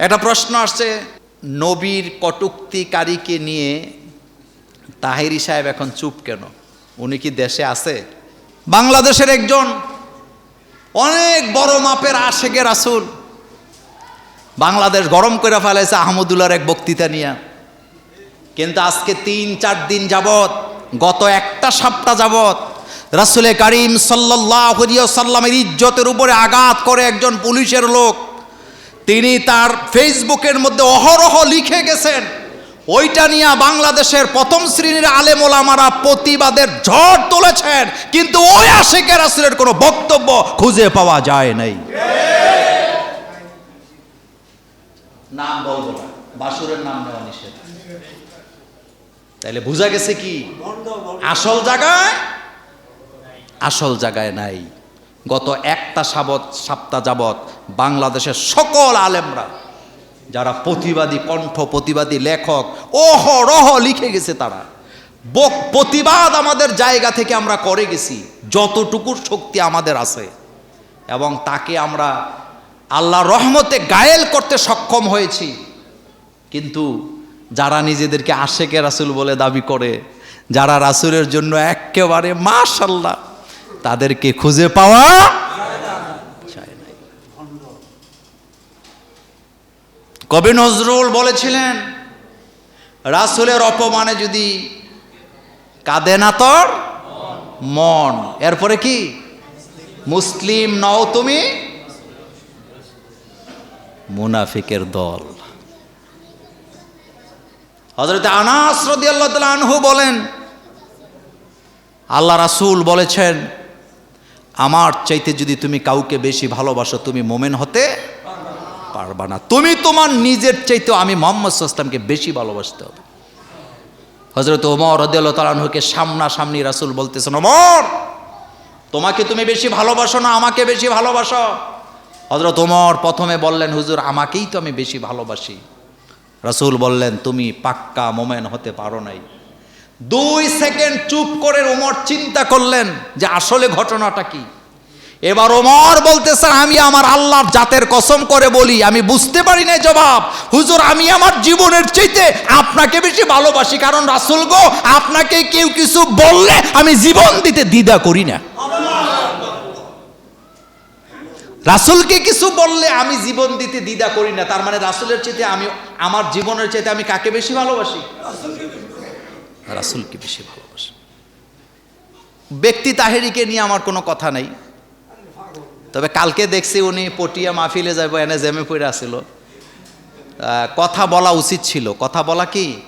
একটা প্রশ্ন আসছে, নবীর কটুক্তিকারীকে নিয়ে তাহেরি সাহেব এখন চুপ কেন? উনি কি দেশে আছে? বাংলাদেশের একজন অনেক বড় মাপের আশেকের আসুল বাংলাদেশ গরম করে ফেলেছে আহমদুল্লার এক বক্তৃতা নিয়ে। কিন্তু আজকে তিন, চার দিন যাবত গত একটা সপ্তাহ যাবত রাসুলে করিম সাল্লাহ সাল্লামের ইজ্জতের উপরে আঘাত করে একজন পুলিশের লোক তিনি তার ফেসবুকের মধ্যে অহরহ লিখে গেছেন, ওইটা নিয়ে বাংলাদেশের প্রথম শ্রেণির আলেমোলামারা প্রতিবাদের ঝড় তুলেছেন, কিন্তু ওই আশেকের আসলের কোনো বক্তব্য খুঁজে পাওয়া যায় নাই। নাম বলব না, বাসুরের নাম নেওয়া নিষেধ। তাইলে বোঝা গেছে কি? আসল জায়গায় আসল জায়গায় নাই। গত একটা সাবত সপ্তাহ যাবৎ বাংলাদেশের সকল আলেমরা, যারা প্রতিবাদী কণ্ঠ, প্রতিবাদী লেখক ওহরহ লিখে গেছে তারা। বক- প্রতিবাদ আমাদের জায়গা থেকে আমরা করে গেছি, যতটুকু শক্তি আমাদের আছে। এবং তাকে আমরা আল্লাহ রহমতে গায়েল করতে সক্ষম হয়েছি। কিন্তু যারা নিজেদেরকে আশেকে রাসুল বলে দাবি করে, যারা রাসুলের জন্য একেবারে মাশাল্লাহ তাদেরকে খুঁজে পাওয়া যায় না। কবি নজরুল বলেছিলেন? রাসুলের অপমানে যদি কাঁদে না তোর? মন। এরপরে কি? মুসলিম নও তুমি? মুনাফিকের দল। হজরত আনাস রদি আল্লাহ আনহু বলেন, আল্লাহ রাসুল বলেছেন, আমার চাইতে যদি তুমি কাউকে বেশি ভালোবাসো, তুমি মোমেন হতে পারবা না। তুমি তোমার নিজের চাইতে আমি মোহাম্মদ সাল্লামকে বেশি ভালোবাসতে হবে। হজরত ওমর রদিয়াল্লাহ তালাহুকে সামনাসামনি রাসূল বলতেছেন, ওমর, তোমাকে তুমি বেশি ভালোবাসো না, আমাকে বেশি ভালোবাসো। হজরত ওমর প্রথমে বললেন, হুজুর, আমাকেই তো আমি বেশি ভালোবাসি। রাসূল বললেন, তুমি পাক্কা মোমেন হতে পারো নাই। দুই সেকেন্ড চুপ করে ওমর চিন্তা করলেন যে আসলে ঘটনাটা কি। এবার ওমর বলতেছে, আমি আমার আল্লাহর জাতের কসম করে বলি, আমি বুঝতে পারি না জবাব। হুজুর, আমি আমার জীবনের চাইতে আপনাকে বেশি ভালোবাসি, কারণ রাসুল গো, আপনাকে কেউ কিছু বললে আমি জীবন দিতে দ্বিধা করি না। রাসুলকে কিছু বললে আমি জীবন দিতে দ্বিধা করি না, তার মানে রাসুলের চাইতে আমি, আমার জীবনের চাইতে আমি কাকে বেশি ভালোবাসি? রাসুলকে বেশি ভালোবাসি। ব্যক্তি তাহেরিকে নিয়ে আমার কোনো কথা নাই। তবে কালকে দেখছি উনি পটিয়া মাহফিলে যাইব এনে জেমে পড়ে আসছিল আহ, কথা বলা উচিত ছিল। কথা বলা কি?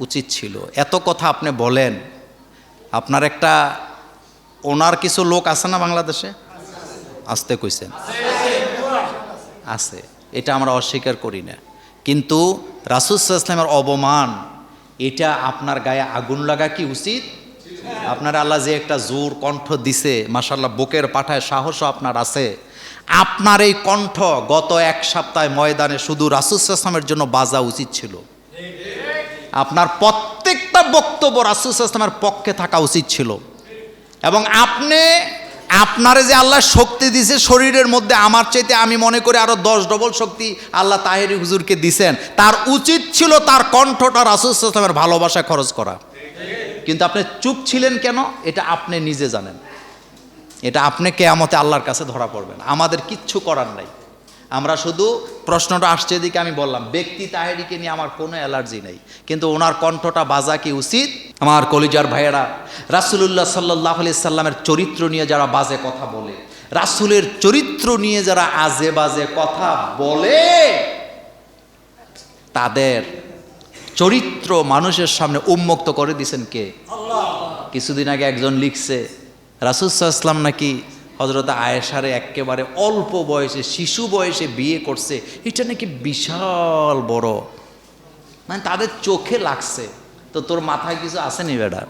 উচিত ছিল। এত কথা আপনি বলেন আপনার একটা ওনার কিছু লোক আছে না বাংলাদেশে? আসতে কইছেন। আছে। এটা আমরা অস্বীকার করি না। কিন্তু রাসুসাল্লামের অবমান এটা আপনার গায়ে আগুন লাগা কি উচিত? আপনার আল্লাহ যে একটা জোর কণ্ঠ দিছে মাসাল্লাহ বুকের পাঠায় সাহসও আপনার আছে। আপনার এই কণ্ঠ গত এক সপ্তাহে ময়দানে শুধু রাসুসাল্লামের জন্য বাজা উচিত ছিল। আপনার প্রত্যেকটা বক্তব্য রাসুসাল্লামের পক্ষে থাকা উচিত ছিল। এবং আপনি, আপনারে যে আল্লাহ শক্তি দিছে শরীরের মধ্যে, আমার চাইতে আমি মনে করি আরও দশ ডবল শক্তি আল্লাহ তাহেরি হুজুরকে দিছেন। তার উচিত ছিল তার কণ্ঠটা রাসুসালামের ভালোবাসা খরচ করা। কিন্তু আপনি চুপ ছিলেন কেন? এটা আপনি নিজে জানেন। এটা আপনি কেয়ামতে আল্লাহর কাছে ধরা পড়বেন। আমাদের কিচ্ছু করার নাই। আমরা শুধু প্রশ্নটা আসছে দিকে আমি বললাম, ব্যক্তি তাহেরিকে নিয়ে আমার কোনো অ্যালার্জি নেই। কিন্তু ওনার কণ্ঠটা বাজা কি উচিত? আমার কলিজার ভাইয়েরা, রাসুলুল্লাহ সাল্লাহ আলি সাল্লামের চরিত্র নিয়ে যারা বাজে কথা বলে, রাসুলের চরিত্র নিয়ে যারা আজে বাজে কথা বলে, তাদের চরিত্র মানুষের সামনে উন্মুক্ত করে দিছেন কে? কিছুদিন আগে একজন লিখছে রাসুসাল্লাম নাকি হজরত আয়েশারে একেবারে অল্প বয়সে শিশু বয়সে বিয়ে করছে। এটা নাকি বিশাল বড়। মানে তাদের চোখে লাগছে। তো তোর মাথায় কিছু আছে নি বেটা?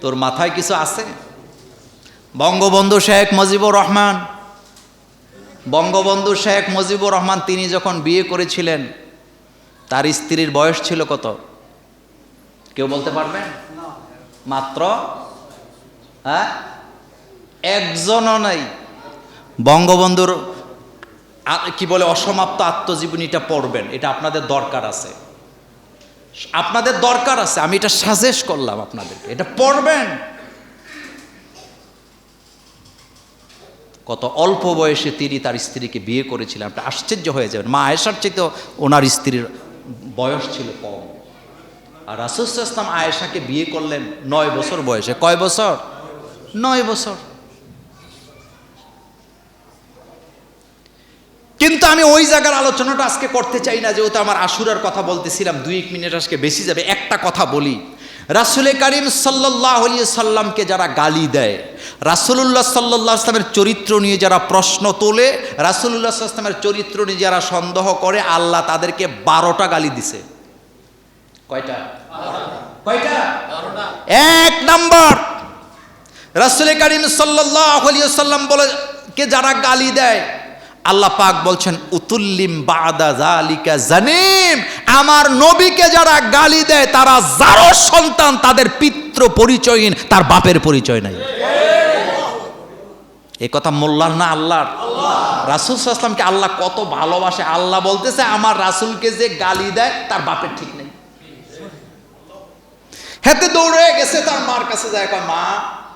তোর মাথায় কিছু আছে? বঙ্গবন্ধু শেখ মুজিবুর রহমান বঙ্গবন্ধু শেখ মুজিবুর রহমান তিনি যখন বিয়ে করেছিলেন, তার স্ত্রীর বয়স ছিল কত? কেউ বলতে পারবেন মাত্র? হ্যাঁ? একজনও নাই। বঙ্গবন্ধুর কি বলে, অসমাপ্ত আত্মজীবনীটা পড়বেন। এটা আপনাদের দরকার আছে। আপনাদের দরকার আছে। আমি এটা সাজেস্ট করলাম আপনাদেরকে। এটা পড়বেন। কত অল্প বয়সে তিনি তার স্ত্রীকে বিয়ে করেছিলেন। আপনি আশ্চর্য হয়ে যাবেন। মা আয়েশার চেয়ে ওনার স্ত্রীর বয়স ছিল কম। আর রাসুল ইসলাম আয়েশাকে বিয়ে করলেন নয় বছর বয়সে। কয় বছর? নয় বছর। কিন্তু আমি ওই জায়গার আলোচনাটা আজকে করতে চাই না, যেহেতু আমার আশুরার কথা বলতেছিলাম, দুই এক মিনিট আজকে বেশি যাবে। একটা কথা বলি। রাসুলে করিম সাল্লাহ সাল্লামকে যারা গালি দেয় রাসুলুল্লাহ সাল্লাহ আসলামের চরিত্র নিয়ে যারা প্রশ্ন তোলে, রাসুলুল্লাহ আসলামের চরিত্র নিয়ে যারা সন্দেহ করে, আল্লাহ তাদেরকে বারোটা গালি দিছে। কয়টা? কয়টা? এক নম্বর, রাসুল করিম সাল্লাম বলে কে যারা গালি দেয়, আল্লাহ পাক বলছেন, উতুল্লিম বাদা জালিকা জানিম। আমার নবীকে যারা গালি দেয়, তারা যারো সন্তান, তাদের পিতৃ পরিচয়হীন তার বাপের পরিচয় নাই। এ কথা মোল্লার না আল্লাহর? রাসুল সাল্লামকে আল্লাহ কত ভালোবাসে আল্লাহ বলতেছে আমার রাসুলকে যে গালি দেয় তার বাপের ঠিক নেই। হেতে দৌড়ে গেছে তার মার কাছে যায় কয়, মা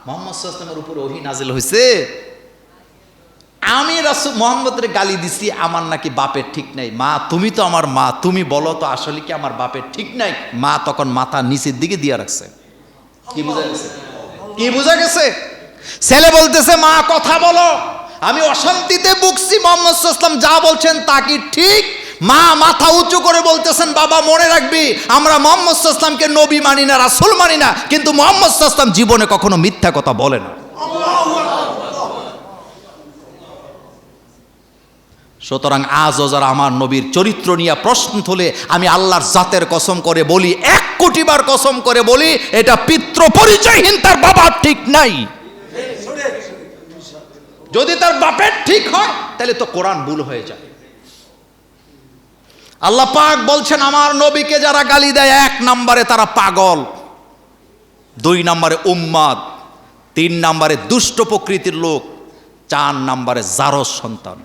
মোহাম্মদ সাল্লামের উপর ওহি নাজিল হয়েছে আমি রাসুল মোহাম্মদের গালি দিছি আমার নাকি বাপের ঠিক নাই। মা তুমি তো আমার মা তুমি বলো তো আসলে কি আমার বাপের ঠিক নাই? মা তখন মাথা নিচের দিকে দিয়ে রাখছে। কি বোঝা গেছে? কি বোঝা গেছে? ছেলে বলতেছে, মা, কথা বলো। আমি অশান্তিতে বুকছি মোহাম্মদ সাল্লাম যা বলছেন তা কি ঠিক? মা মাথা উঁচু করে বলতেছেন, বাবা, মনে রাখবি, আমরা মোহাম্মদ সাল্লামকে নবী মানি না, রাসুল মানি না, কিন্তু মোহাম্মদ সাল্লাম জীবনে কখনো মিথ্যা কথা বলে না। সুতরাং আজও যারা আমার নবীর চরিত্র নিয়ে প্রশ্ন তোলে, আমি আল্লাহর জাতের কসম করে বলি, এক কোটিবার কসম করে বলি, এটা পিতৃ পরিচয়হীন তার বাবা ঠিক নাই। যদি তার বাপের ঠিক হয়, তাহলে তো কোরআন ভুল হয়ে যায়। আল্লাহ পাক বলছেন, আমার নবীকে যারা গালি দেয়, এক নম্বরে তারা পাগল, দুই নম্বরে উম্মাদ, তিন নম্বরে দুষ্ট প্রকৃতির লোক, চার নম্বরে জারস সন্তান।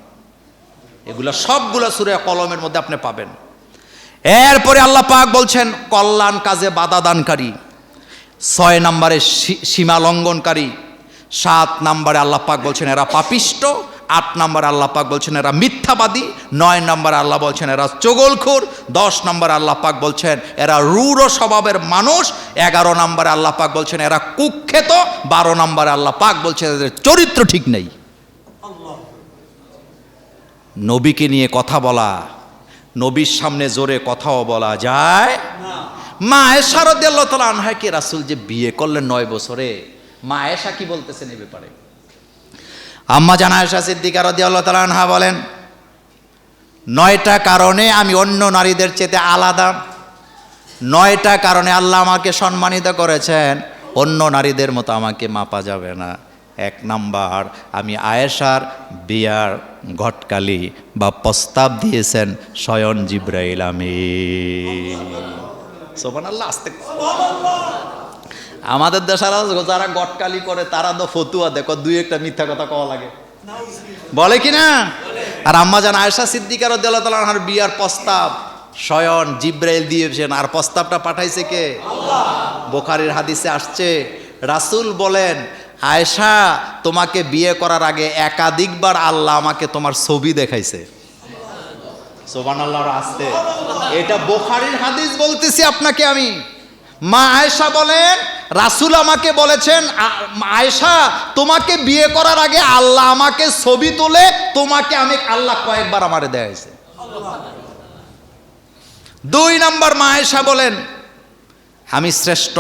এগুলো সবগুলো সুরে কলমের মধ্যে আপনি পাবেন। এরপরে আল্লাহ পাক বলছেন, কল্যাণ কাজে বাধা দানকারী, ছয় নম্বরে সী- সীমা লঙ্ঘনকারী সাত নম্বরে আল্লাহ পাক বলছেন এরা পাপিষ্ট। আট নম্বরে আল্লাহ পাক বলছেন এরা মিথ্যাবাদী। নয় নম্বরে আল্লাহ বলছেন এরা চগলখোর। দশ নম্বরে আল্লাহ পাক বলছেন এরা রূঢ় স্বভাবের মানুষ। এগারো নম্বরে আল্লাহ পাক বলছেন এরা কুখ্যাত। বারো নম্বরে আল্লাহ পাক বলছেন এদের চরিত্র ঠিক নেই। নবীকে নিয়ে কথা বলা নবীর সামনে জোরে কথাও বলা যায়। মা এসা রদিয়াল্লাহ তালা আনহাকে রাসুল যে বিয়ে করলেন নয় বছরে? মা এসা কি বলতেছেন এ ব্যাপারে? আম্মা জানা এসা সিদ্দিকা রদিয়াল্লাহ বলেন, নয়টা কারণে আমি অন্য নারীদের চেতে আলাদা। নয়টা কারণে আল্লাহ আমাকে সম্মানিত করেছেন। অন্য নারীদের মতো আমাকে মাপা যাবে না। এক নাম্বার, আমি আয়েশার বিয়ার ঘটকালি বা প্রস্তাব দিয়েছেন স্বয়ন জিব্রাইল আমি সোমান আল্লাহ আসতে। আমাদের দেশের যারা গটকালি করে তারা তো ফতুয়া দেখো দুই একটা মিথ্যা কথা কওয়া লাগে। বলে কি না? আর আম্মা জান আয়েশা সিদ্দিকার দেলার বিয়ার প্রস্তাব স্বয়ন জিব্রাইল দিয়েছেন। আর প্রস্তাবটা পাঠাইছে কে? বোখারির হাদিসে আসছে রাসূল বলেন আয়েশা তোমাকে বিয়ে করার আগে একাধিকবার আল্লাহ আমাকে তোমার ছবি দেখাইছে। সোবান আল্লাহর আসতে এটা বোখারির হাদিস বলতেছি আপনাকে আমি। মা আয়েশা বলেন, রাসূল আমাকে বলেছেন আয়েশা, তোমাকে বিয়ে করার আগে আল্লাহ আমাকে ছবি তুলে, তোমাকে আমি আল্লাহ কয়েকবার আমারে দেখাইছে। দুই নম্বর মা আয়েশা বলেন, আমি শ্রেষ্ঠ।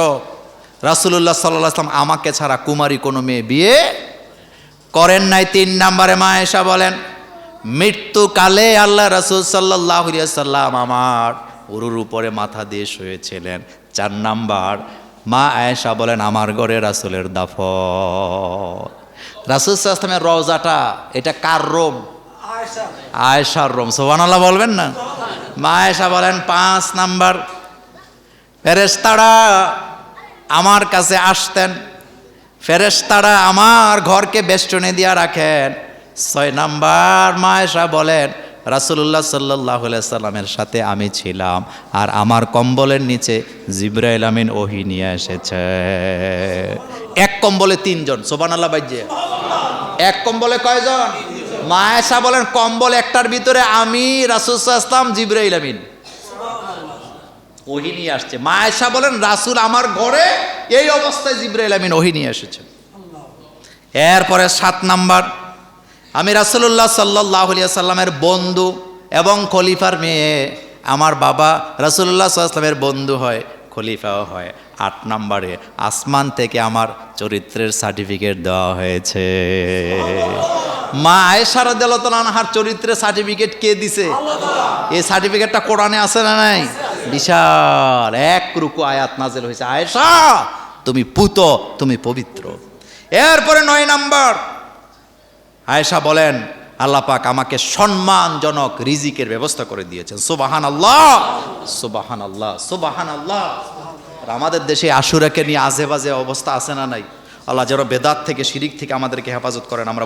রাসূলুল্লাহ সাল্লাহ আসলাম আমাকে ছাড়া কুমারী কোনো মেয়ে বিয়ে করেন নাই। তিন নম্বরে মা এসা বলেন, মৃত্যুকালে আল্লাহ রসুল সাল্লাহ সাল্লাম আমার উরুর উপরে মাথা দিয়ে শুয়েছিলেন। চার নাম্বার মা আয়েশা বলেন আমার ঘরে রাসুলের দাফ রাসুল সাল্লামের রওজাটা এটা কার রোম? আয়েশার রোম। সোহান আল্লাহ বলবেন না? মা আয়েশা বলেন পাঁচ নাম্বার ফেরেস্তারা আমার কাছে আসতেন। ফেরেস্তারা আমার ঘরকে বেষ্টনে দিয়া রাখেন। ছয় নাম্বার মায়েশা বলেন রাসুল্লাহ সাল্লাহ সাল্লামের সাথে আমি ছিলাম, আর আমার কম্বলের নিচে জিব্রাইল আমিন ওহি নিয়ে এসেছে। এক কম্বলে তিনজন সোবান আল্লাহ বাইজে এক কম্বলে কয়জন? মায়েশা বলেন, কম্বল একটার ভিতরে আমি, রাসুল ইসলাম জিব্রাইল আমিন। ওহি নিয়ে আসছে। মায়েশা বলেন, রাসুল আমার ঘরে এই অবস্থায় জিব্রাইল আমিন ওহি নিয়ে এসেছে। এরপরে সাত নাম্বার আমি রাসুল্লাহ সাল্লাহ সাল্লামের বন্ধু এবং খলিফার মেয়ে। আমার বাবা রাসুল্লাহ সাল্লামের বন্ধু হয়, খলিফাও হয়। আট নম্বরে আসমান থেকে আমার চরিত্রের সার্টিফিকেট দেওয়া হয়েছে। মা আয়েশারা দেলতনাহার চরিত্রের সার্টিফিকেট কে দিছে? এই সার্টিফিকেটটা কোরআনে আছে না নাই? বিশাল, এক রুকু আয়াত নাজেল হয়েছে। আয়েশা, তুমি পুত, তুমি পবিত্র। এরপরে নয় নাম্বার আয়েশা বলেন, আল্লাহ পাক আমাকে সম্মানজনক রিজিকের ব্যবস্থা করে দিয়েছেন। সুবাহান আল্লাহ সুবাহান আল্লাহ সুবাহান আল্লাহ আর আমাদের দেশে আশুরাকে নিয়ে আজে বাজে অবস্থা আছে না নাই? আল্লাহ যেন বেদাত থেকে, শিরিক থেকে আমাদেরকে হেফাজত করেন, আমরা